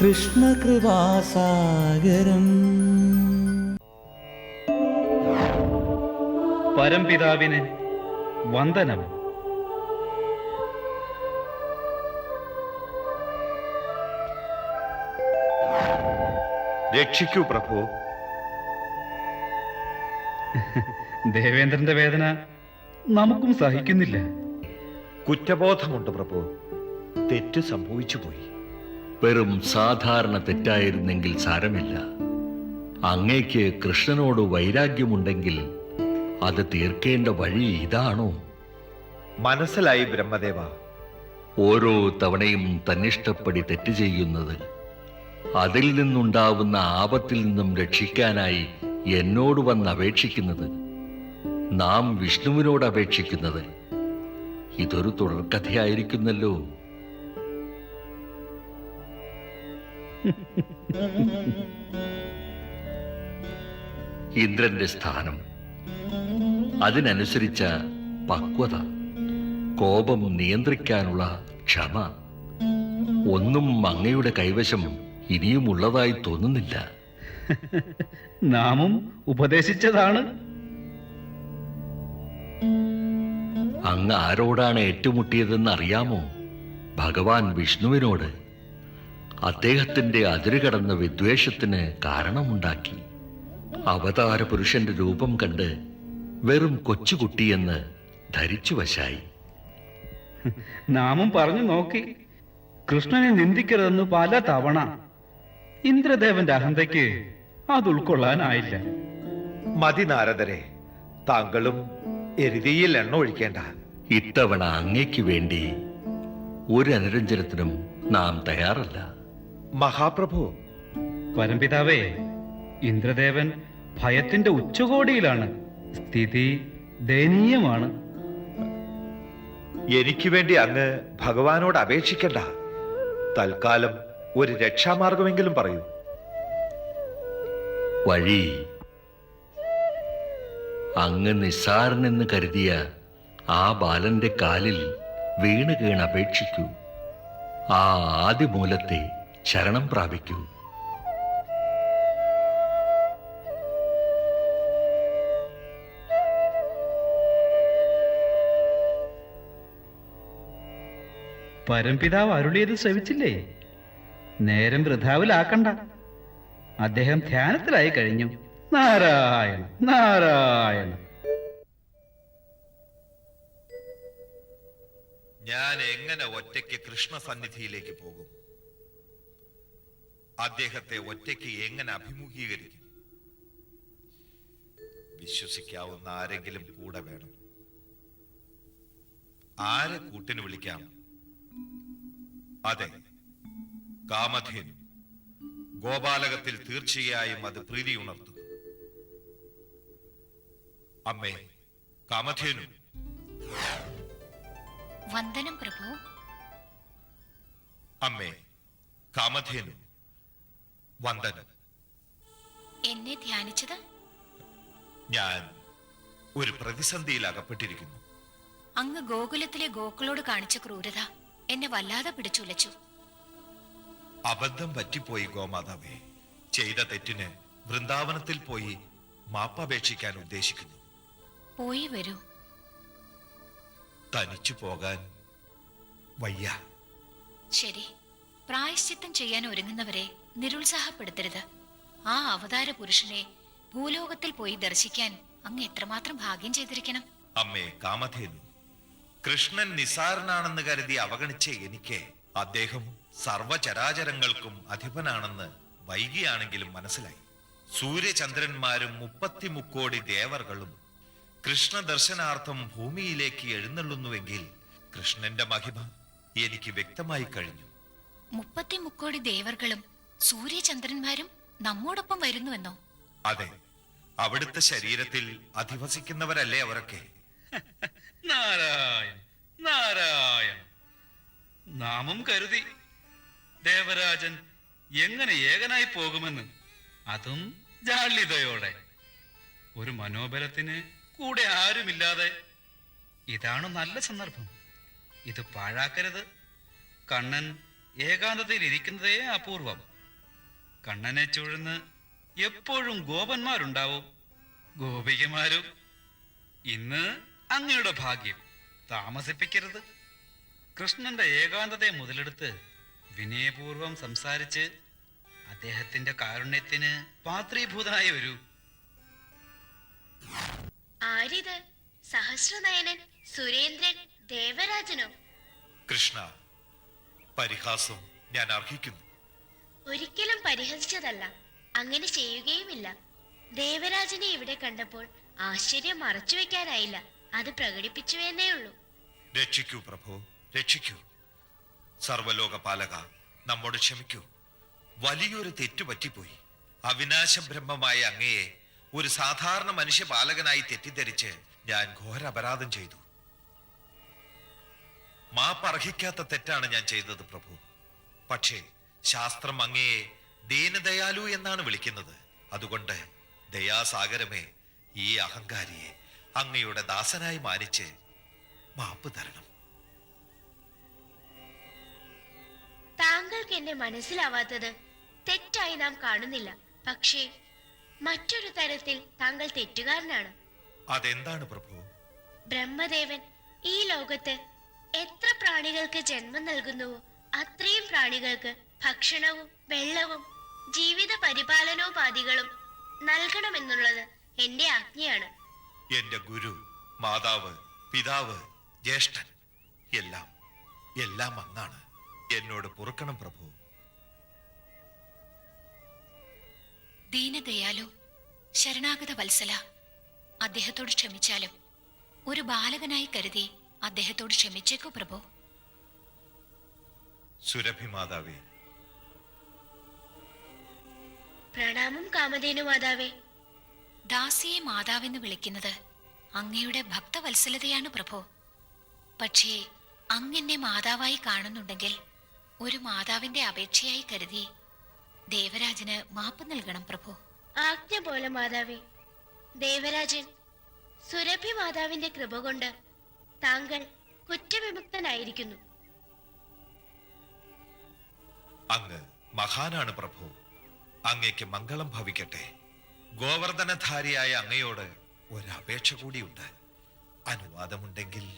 കൃഷ്ണകൃപാസാഗരം പരംപിതാവിന് വന്ദനം. രക്ഷിക്കൂ പ്രഭു. ദേവേന്ദ്രന്റെ വേദന നമുക്കും സഹിക്കുന്നില്ല. കുറ്റബോധമുണ്ട് പ്രഭു. തെറ്റ് സംഭവിച്ചു പോയി വെറും സാധാരണ തെറ്റായിരുന്നെങ്കിൽ സാരമില്ല. അങ്ങേക്ക് കൃഷ്ണനോട് വൈരാഗ്യമുണ്ടെങ്കിൽ അത് തീർക്കേണ്ട വഴി ഇതാണോ? മനസ്സിലായി ബ്രഹ്മദേവ. ഓരോ തവണയും തന്നിഷ്ടപ്പടി തെറ്റ് ചെയ്യുന്നത് അതിൽ നിന്നുണ്ടാവുന്ന ആപത്തിൽ നിന്നും രക്ഷിക്കാനായി എന്നോട് വന്ന് അപേക്ഷിക്കുന്നത് നാം വിഷ്ണുവിനോട് അപേക്ഷിക്കുന്നത് ഇതൊരു തുടർക്കഥയായിരിക്കുന്നല്ലോ. ഇന്ദ്രന്റെ സ്ഥാനം അതിനനുസരിച്ച പക്വത കോപം നിയന്ത്രിക്കാനുള്ള ക്ഷമ ഒന്നും അങ്ങയുടെ കൈവശം ഇനിയും ഉള്ളതായി തോന്നുന്നില്ല. നാമും ഉപദേശിച്ചതാണ്. അങ്ങ് ആരോടാണ് ഏറ്റുമുട്ടിയതെന്ന് അറിയാമോ? ഭഗവാൻ വിഷ്ണുവിനോട്. അദ്ദേഹത്തിന്റെ അതിരുകടന്ന വിദ്വേഷത്തിന് കാരണമുണ്ടാക്കി. അവതാര പുരുഷന്റെ രൂപം കണ്ട് വെറും കൊച്ചുകുട്ടിയെന്ന് ധരിച്ചു വശായി. നാമം പറഞ്ഞു നോക്കി. കൃഷ്ണനെ നിന്ദിക്കരുതെന്ന് പല തവണ ഇന്ദ്രദേവന്റെ അഹന്തയ്ക്ക് അത് ഉൾക്കൊള്ളാനായില്ല. മതി നാരദരെ താങ്കളും എരുതിയിൽ എണ്ണ ഒഴിക്കേണ്ട. ഇത്തവണ അങ്ങയ്ക്ക് വേണ്ടി ഒരു അനുരഞ്ജനത്തിനും നാം തയ്യാറല്ല. മഹാപ്രഭു. പരംപിതാവേ ഇന്ദ്രദേവൻ ഭയത്തിന്റെ ഉച്ചകോടിയിലാണ്. സ്ഥിതി ദയനീയമാണ്. എനിക്ക് വേണ്ടി അങ്ങ് ഭഗവാനോട് അപേക്ഷിക്കണ്ട. തൽക്കാലം ഒരു രക്ഷാമാർഗമെങ്കിലും പറയൂ. വഴി. അങ്ങ് നിസ്സാരനെന്ന് കരുതിയ ആ ബാലന്റെ കാലിൽ വീണ് കീണപേക്ഷിക്കൂ ആ ആദിമൂലത്തെ ശരണം പ്രാപിക്കൂ. പരംപിതാവ് അരുളിയത് ശ്രവിച്ചില്ലേ? നേരം വൃഥാവിലാക്കണ്ട. അദ്ദേഹം ധ്യാനത്തിലായി കഴിഞ്ഞു. നാരായണ നാരായണ. ഞാൻ എങ്ങനെ ഒറ്റയ്ക്ക് കൃഷ്ണ സന്നിധിയിലേക്ക് പോകും? അദ്ദേഹത്തെ ഒറ്റയ്ക്ക് എങ്ങനെ അഭിമുഖീകരിക്കും? വിശ്വസിക്കാവുന്ന ആരെങ്കിലും കൂടെ വേണം. ആരെ കൂട്ടിന് വിളിക്കാം? അതെ കാമധേനു ഗോപാലകത്തിൽ തീർച്ചയായും അത് പ്രീതി ഉണർത്തും. അമ്മേ കാമധേനു. വന്ദനം പ്രഭു. അമ്മേ കാമധേനു. വന്ദനം. എന്നെ ധ്യാനിച്ചത്? ഞാൻ ഒരു പ്രതിസന്ധിയിൽ അകപ്പെട്ടിരിക്കുന്നു അങ്ങ് ഗോകുലത്തിലെ ഗോക്കളോട് കാണിച്ച ക്രൂരത എന്നെ വല്ലാതെ പിടിച്ചുലച്ചു. അബദ്ധം പറ്റിപ്പോയി ഗോമാതാവേ. ചെയ്ത തെറ്റിന് വൃന്ദാവനത്തിൽ പോയി മാപ്പപേക്ഷിക്കാൻ ഉദ്ദേശിക്കുന്നു. പോയി വരൂ. തനിച്ചു പോകാൻ വയ്യ. ശരി. പ്രായശ്ചിത്തം ചെയ്യാൻ ഒരുങ്ങുന്നവരെ നിരുത്സാഹപ്പെടുത്തരുത്. ആ അവതാര പുരുഷനെ ഭൂലോകത്തിൽ പോയി ദർശിക്കാൻ അങ്ങ് എത്രമാത്രം ഭാഗ്യം ചെയ്തിരിക്കണം? അമ്മേ കാമധേനു. കൃഷ്ണൻ നിസാരനാണെന്ന് കരുതി അവഗണിച്ച എനിക്ക് അദ്ദേഹം സർവചരാചരങ്ങൾക്കും അധിപനാണെന്ന് വൈകിയാണെങ്കിലും മനസ്സിലായി. സൂര്യചന്ദ്രന്മാരും മുപ്പത്തി മുക്കോടി ദേവർകളും കൃഷ്ണ ദർശനാർത്ഥം ഭൂമിയിലേക്ക് എഴുന്നള്ളുന്നുവെങ്കിൽ കൃഷ്ണന്റെ മഹിമ എനിക്ക് വ്യക്തമായി കഴിഞ്ഞു. മുപ്പത്തി മുക്കോടി ദേവർകളും സൂര്യചന്ദ്രന്മാരും നമ്മോടൊപ്പം വരുന്നുവെന്നോ? അതെ. അവിടുത്തെ ശരീരത്തിൽ അധിവസിക്കുന്നവരല്ലേ അവരൊക്കെ? നാരായണ നാരായണ നാമം കരുതി. ദേവരാജൻ എങ്ങനെ ഏകനായി പോകുമെന്ന് അതും ജാള്യതയോടെ. ഒരു മനോബലത്തിന് കൂടെ ആരുമില്ലാതെ. ഇതാണ് നല്ല സന്ദർഭം. ഇത് പാഴാക്കരുത്. കണ്ണൻ ഏകാന്തതയിൽ ഇരിക്കുന്നതേ അപൂർവം. കണ്ണനെ ചുഴന്ന് എപ്പോഴും ഗോപന്മാരുണ്ടാവും. ഗോപികമാരും. ഇന്ന് അങ്ങയുടെ ഭാഗ്യം. താമസിപ്പിക്കരുത്. കൃഷ്ണന്റെ ഏകാന്തതയെ മുതലെടുത്ത് വിനയപൂർവം സംസാരിച്ച് അദ്ദേഹത്തിന്റെ കാരുണ്യത്തിന് പാത്രീഭൂതനായി വരൂ. ആരിത്? സഹസ്രനയനൻ സുരേന്ദ്രൻ ദേവരാജനോ? കൃഷ്ണ പരിഹാസം ഞാൻ അർഹിക്കുന്നു. ഒരിക്കലും പരിഹസിച്ചതല്ല. അങ്ങനെ ചെയ്യുകയുമില്ല. ദേവരാജനെ ഇവിടെ കണ്ടപ്പോൾ ആശ്ചര്യം മറച്ചു വെക്കാനായില്ല. അത് പ്രകടിപ്പിച്ചു എന്നേ ഉള്ളൂ. രക്ഷിക്കൂ പ്രഭു രക്ഷിക്കൂ. സർവലോക പാലക നമ്മോട് ക്ഷമിക്കൂ. വലിയൊരു തെറ്റു പറ്റിപ്പോയി. അവിനാശ ബ്രഹ്മമായ അങ്ങയെ ഒരു സാധാരണ മനുഷ്യ പാലകനായി തെറ്റിദ്ധരിച്ച് ഞാൻ ഘോര അപരാധം ചെയ്തു. മാപ്പർഹിക്കാത്ത തെറ്റാണ് ഞാൻ ചെയ്തത് പ്രഭു. പക്ഷേ ശാസ്ത്രം അങ്ങയെ ദീനദയാലു എന്നാണ് വിളിക്കുന്നത്. അതുകൊണ്ട് ദയാസാഗരമേ ഈ അഹങ്കാരിയെ അങ്ങയുടെ ദാസനായി മാനിച്ച് മാപ്പ് തരണം. താങ്കൾക്ക് എന്നെ മനസ്സിലാവാത്തത് തെറ്റായി നാം കാണുന്നില്ല. പക്ഷേ മറ്റൊരു തരത്തിൽ താങ്കൾ തെറ്റുകാരനാണ്. അതെന്താണ് പ്രഭു? ബ്രഹ്മദേവൻ ഈ ലോകത്ത് എത്ര പ്രാണികൾക്ക് ജന്മം നൽകുന്നുവോ അത്രയും പ്രാണികൾക്ക് ഭക്ഷണവും വെള്ളവും ജീവിത പരിപാലനോപാധികളും നൽകണമെന്നുള്ളത് എന്റെ ആജ്ഞയാണ്. എന്റെ ഗുരു മാതാവ് പിതാവ് ജ്യേഷ്ഠൻ എല്ലാം എല്ലാം അങ്ങാണ്. എന്നോട് പൊറുക്കണം പ്രഭു. ദീനദയാലു ശരണാഗത വത്സല അദ്ദേഹത്തോട് ക്ഷമിച്ചാലും ഒരു ബാലകനായി കരുതി അദ്ദേഹത്തോട് ക്ഷമിച്ചേക്കൂ പ്രഭു. സുരഭി മാതാവേ പ്രണാമം കാമധേനു മാതാവേ. ദാസിയെ മാതാവെന്ന് വിളിക്കുന്നത് അങ്ങയുടെ ഭക്തവത്സലതയാണ് പ്രഭു. പക്ഷേ അങ്ങെന്നെ മാതാവായി കാണുന്നുണ്ടെങ്കിൽ ഒരു മാതാവിന്റെ അപേക്ഷയായി കരുതി ദേവരാജന് മാപ്പ് നൽകണം പ്രഭു. ആജ്ഞ പോലെ മാതാവേ ദേവരാജൻ സുരഭി മാതാവിന്റെ കൃപ കൊണ്ട് താങ്കൾ കുറ്റവിമുക്തനായിരിക്കുന്നു. അങ്ങ് മഹാനാണ് പ്രഭു. അങ്ങയ്ക്ക് മംഗളം ഭവിക്കട്ടെ. ഗോവർദ്ധനധാരിയായ അങ്ങയോട് ഒരപേക്ഷ കൂടിയുണ്ട്. അനുവാദമുണ്ടെങ്കിൽ.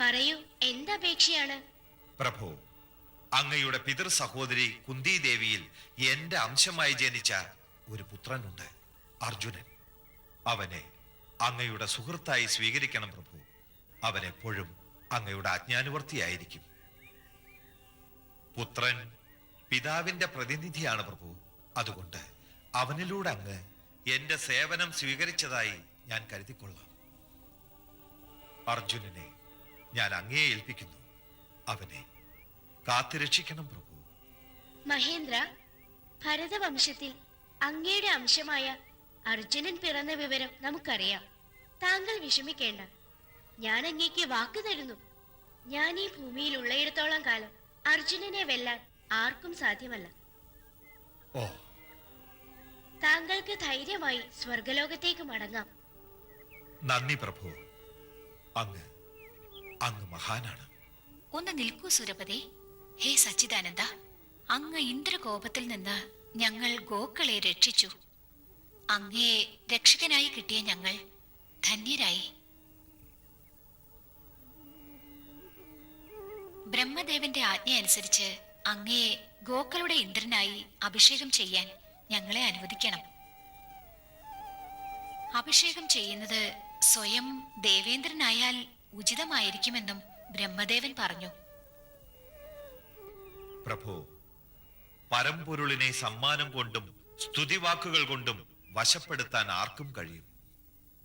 പറയൂ എന്തപേക്ഷയാണ്? പ്രഭു അങ്ങയുടെ പിതൃ സഹോദരി കുന്തി ദേവിയിൽ എന്റെ അംശമായി ജനിച്ച ഒരു പുത്രനുണ്ട് അർജുനൻ. അവനെ അങ്ങയുടെ സുഹൃത്തായി സ്വീകരിക്കണം പ്രഭു. അവനെപ്പോഴും അങ്ങയുടെ അജ്ഞാനുവർത്തിയായിരിക്കും പുത്രൻ പിതാവിന്റെ പ്രതിനിധിയാണ് പ്രഭു. അതുകൊണ്ട് അവനിലൂടെ അങ്ങ് എന്റെ സേവനം സ്വീകരിച്ചതായി ഞാൻ കരുതിക്കൊള്ളാം. അർജുനനെ ഞാൻ അങ്ങേ ഏൽപ്പിക്കുന്നു. അവനെ കാത്തുരക്ഷിക്കണം പ്രഭു. മഹേന്ദ്ര ഭരതവംശത്തിൽ അങ്ങയുടെ അംശമായ അർജുനൻ പിറന്ന വിവരം നമുക്കറിയാം. താങ്കൾ വിഷമിക്കേണ്ട. ഞാൻ അങ്ങേക്ക് വാക്ക് തരുന്നു. ഞാൻ ഈ ഭൂമിയിൽ ഉള്ളയിടത്തോളം കാലം അർജുനനെ വെല്ലാൻ ആർക്കും സാധ്യമല്ല. ഓ താങ്കൾക്ക് ധൈര്യമായി സ്വർഗലോകത്തേക്ക് മടങ്ങാം. നന്ദി പ്രഭു. അങ്ങ് അങ്ങ് മഹാനാണ്. ഒന്ന് നിൽക്കൂ സുരപതി. ഹേ സച്ചിദാനന്ദ അങ്ങ് ഇന്ദ്രകോപത്തിൽ നിന്ന് ഞങ്ങൾ ഗോക്കളെ രക്ഷിച്ചു. അങ്ങയെ രക്ഷകനായി കിട്ടിയ ഞങ്ങൾ ധന്യരായി. ബ്രഹ്മദേവന്റെ ആജ്ഞയനുസരിച്ച് അങ്ങയെ ഗോക്കളുടെ ഇന്ദ്രനായി അഭിഷേകം ചെയ്യാൻ ഞങ്ങളെ അനുവദിക്കണം. അഭിഷേകം ചെയ്യുന്നത് സ്വയം ദേവേന്ദ്രനായാൽ ഉചിതമായിരിക്കുമെന്നും ബ്രഹ്മദേവൻ പറഞ്ഞു. പ്രഭു പരമ്പൊരുളിനെ സമ്മാനം കൊണ്ടും സ്തുതിവാക്കുകൾ കൊണ്ടും വശപ്പെടുത്താൻ ആർക്കും കഴിയും.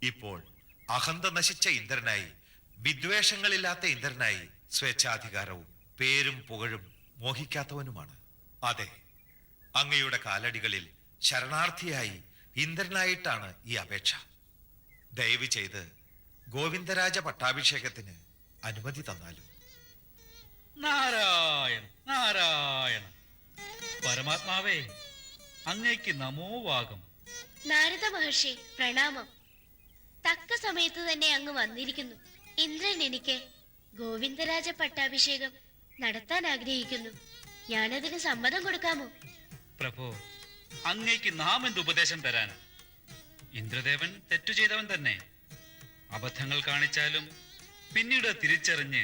ഇപ്പോൾ അഹന്ത നശിച്ച ഇന്ദ്രനായി വിദ്വേഷങ്ങളില്ലാത്ത ഇന്ദ്രനായി സ്വേച്ഛാധികാരവും പേരും പുകഴും മോഹിക്കാത്തവനുമാണ്. അതെ അങ്ങയുടെ കാലടികളിൽ ശരണാർത്ഥിയായി ഇന്ദ്രനായിട്ടാണ് ഈ അപേക്ഷ. ദയവ് ചെയ്ത് ഗോവിന്ദരാജ പട്ടാഭിഷേകത്തിന് അനുമതി തന്നാലും. നാരായണ നാരായണ പരമാത്മാവേ അങ്ങേക്ക് നമോ വാഗം. നാരദ മഹർഷി പ്രണാമം. തക്ക സമയത്ത് തന്നെ അങ്ങ് വന്നിരിക്കുന്നു. ഇന്ദ്രൻ എനിക്ക് ഗോവിന്ദരാജ പട്ടാഭിഷേകം നടത്താൻ ആഗ്രഹിക്കുന്നു. ഞാനതിന് സമ്മതം കൊടുക്കാമോ? പ്രഭു അങ്ങേക്ക് നാം എന്ത് ഉപദേശം തരാൻ? ഇന്ദ്രദേവൻ തെറ്റു ചെയ്തവൻ തന്നെ. അബദ്ധങ്ങൾ കാണിച്ചാലും പിന്നീട് തിരിച്ചറിഞ്ഞ്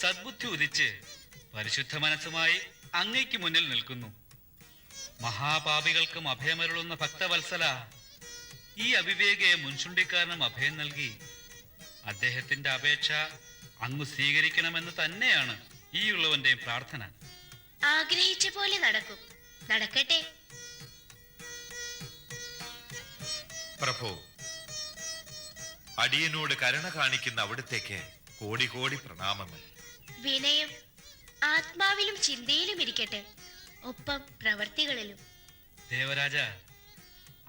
സദ്ബുദ്ധി ഉദിച്ച് പരിശുദ്ധ മനസ്സുമായി അങ്ങയ്ക്ക് മുന്നിൽ നിൽക്കുന്നു. മഹാപാപികൾക്കും അഭയമരുളുന്ന ഭക്തവത്സല ഈ അവിവേകയെ മുൻചുണ്ടിക്കാരനും അഭയം നൽകി അദ്ദേഹത്തിന്റെ അപേക്ഷ അങ്ങ് സ്വീകരിക്കണമെന്ന് തന്നെയാണ് ഈ ഉള്ളവന്റെയും പ്രാർത്ഥന. ആഗ്രഹിച്ച പോലെ നടക്കും. നടക്കട്ടെ. പ്രഭു അടിയനോട് കരുണ കാണിക്കുന്ന അവിടുത്തേക്ക് കോടി കോടി പ്രണാമങ്ങൾ. വിനയം ആത്മാവിലും ചിന്തയിലും ഇരിക്കട്ടെ. ഒപ്പം പ്രവർത്തികളിലും. ദേവരാജ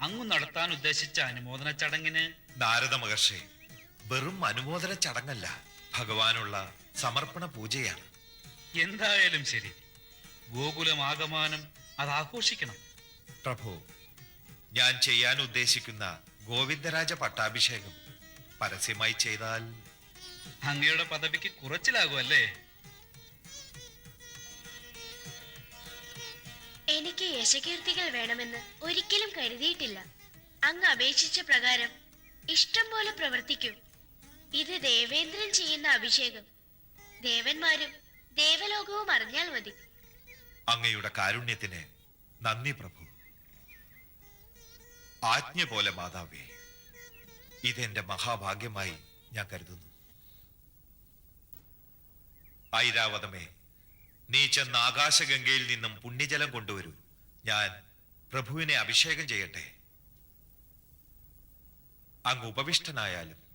അങ്ങു നടത്താൻ ഉദ്ദേശിച്ച അനുമോദന ചടങ്ങിന് നാരദ മഹർഷി വെറും അനുമോദന ചടങ്ങല്ല ഭഗവാനുള്ള സമർപ്പണ പൂജയാണ്. എന്തായാലും ശരി. ഗോകുലമാകമാനം അത് ആഘോഷിക്കണം. പ്രഭു ഞാൻ ചെയ്യാൻ ഉദ്ദേശിക്കുന്ന ഗോവിന്ദരാജ പട്ടാഭിഷേകം പരസ്യമായി ചെയ്താൽ അങ്ങയുടെ പദവിക്ക് കുറച്ചിലാകും അല്ലേ എനിക്ക് യശകീർത്തികൾ വേണമെന്ന് ഒരിക്കലും കരുതിയിട്ടില്ല. അങ്ങ് അപേക്ഷിച്ച പ്രകാരം ഇഷ്ടം പോലെ പ്രവർത്തിക്കും. ഇത് ദേവേന്ദ്രൻ ചെയ്യുന്ന അഭിഷേകം. ദേവന്മാരും ദേവലോകവും അറിഞ്ഞാൽ മതി. അങ്ങയുടെ കാരുണ്യത്തിന് നന്ദി പ്രഭു. ആജ്ഞ പോലെ മാതാവേ ഇതെന്റെ മഹാഭാഗ്യമായി ഞാൻ കരുതുന്നു. ഐരാവതമേ നീ ചെന്ന് ആകാശഗംഗയിൽ നിന്നും പുണ്യജലം കൊണ്ടുവരൂ. ഞാൻ പ്രഭുവിനെ അഭിഷേകം ചെയ്യട്ടെ. അങ്ങ് ഉപവിഷ്ടനായാലും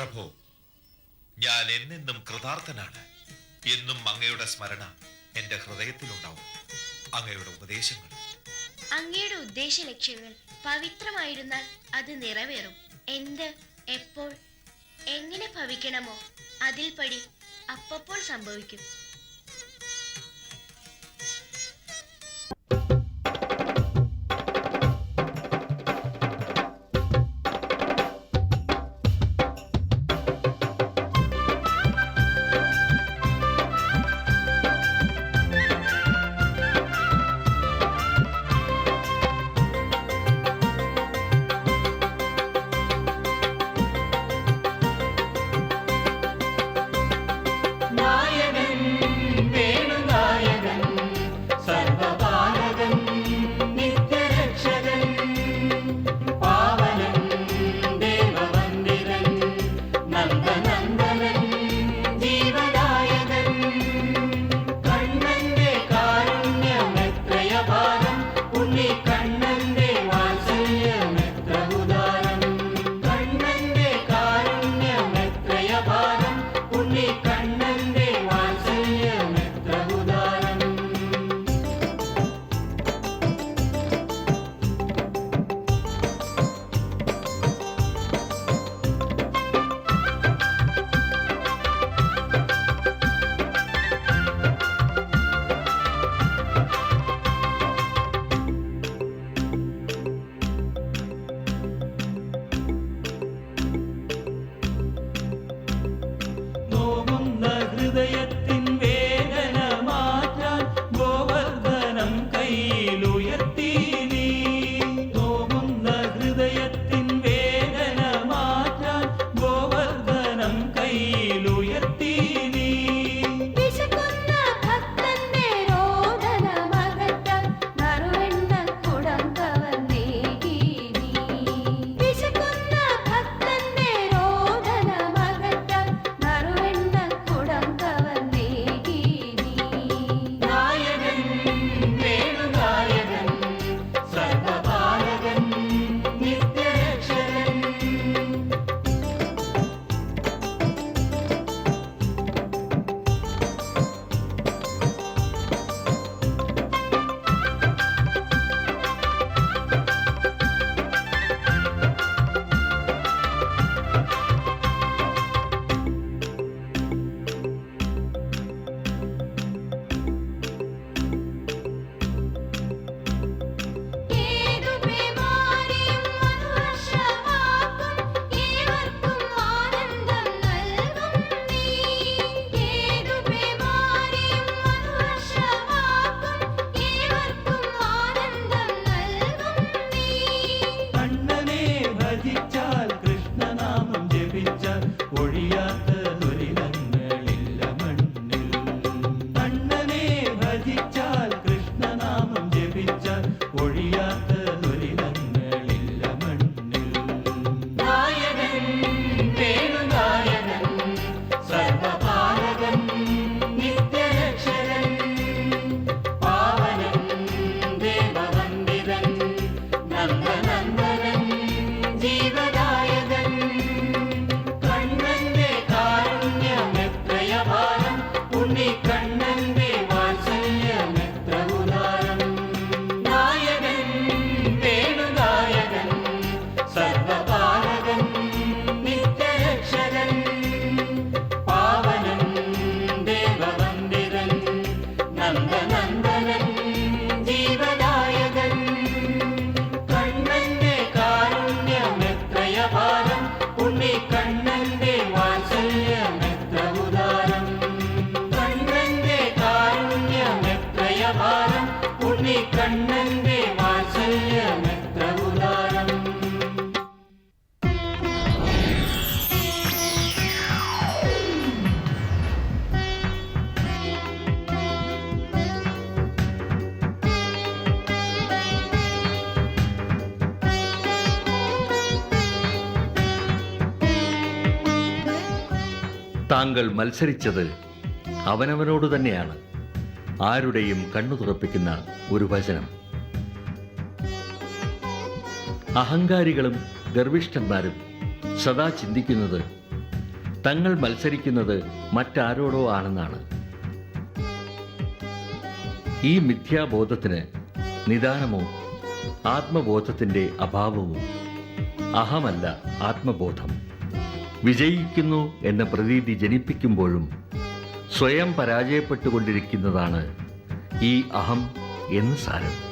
പ്രഭു ഞാൻ എന്നെന്നും കൃതാർത്ഥനാണ്. എന്നും അങ്ങയുടെ സ്മരണ എന്റെ ഹൃദയത്തിലുണ്ടാവും. അങ്ങയുടെ ഉപദേശങ്ങൾ. അങ്ങയുടെ ഉദ്ദേശ ലക്ഷ്യങ്ങൾ പവിത്രമായിരുന്നാൽ അത് നിറവേറും. എന്ത് എപ്പോൾ എങ്ങനെ ഭവിക്കണമോ അതിൽ പടി അപ്പപ്പോൾ സംഭവിക്കും. മത്സരിച്ചത് അവനവനോട് തന്നെയാണ്. ആരുടെയും കണ്ണു തുറപ്പിക്കുന്ന ഒരു വചനം. അഹങ്കാരികളും ഗർവിഷ്ഠന്മാരും സദാ ചിന്തിക്കുന്നത് തങ്ങൾ മത്സരിക്കുന്നത് മറ്റാരോടോ ആണെന്നാണ്. ഈ മിഥ്യാബോധത്തിന് നിദാനമോ ആത്മബോധത്തിന്റെ അഭാവവും അഹമല്ല ആത്മബോധം. വിജയിക്കുന്നു എന്ന പ്രതീതി ജനിപ്പിക്കുമ്പോഴും സ്വയം പരാജയപ്പെട്ടുകൊണ്ടിരിക്കുന്നതാണ് ഈ അഹം എന്ന് സാരം.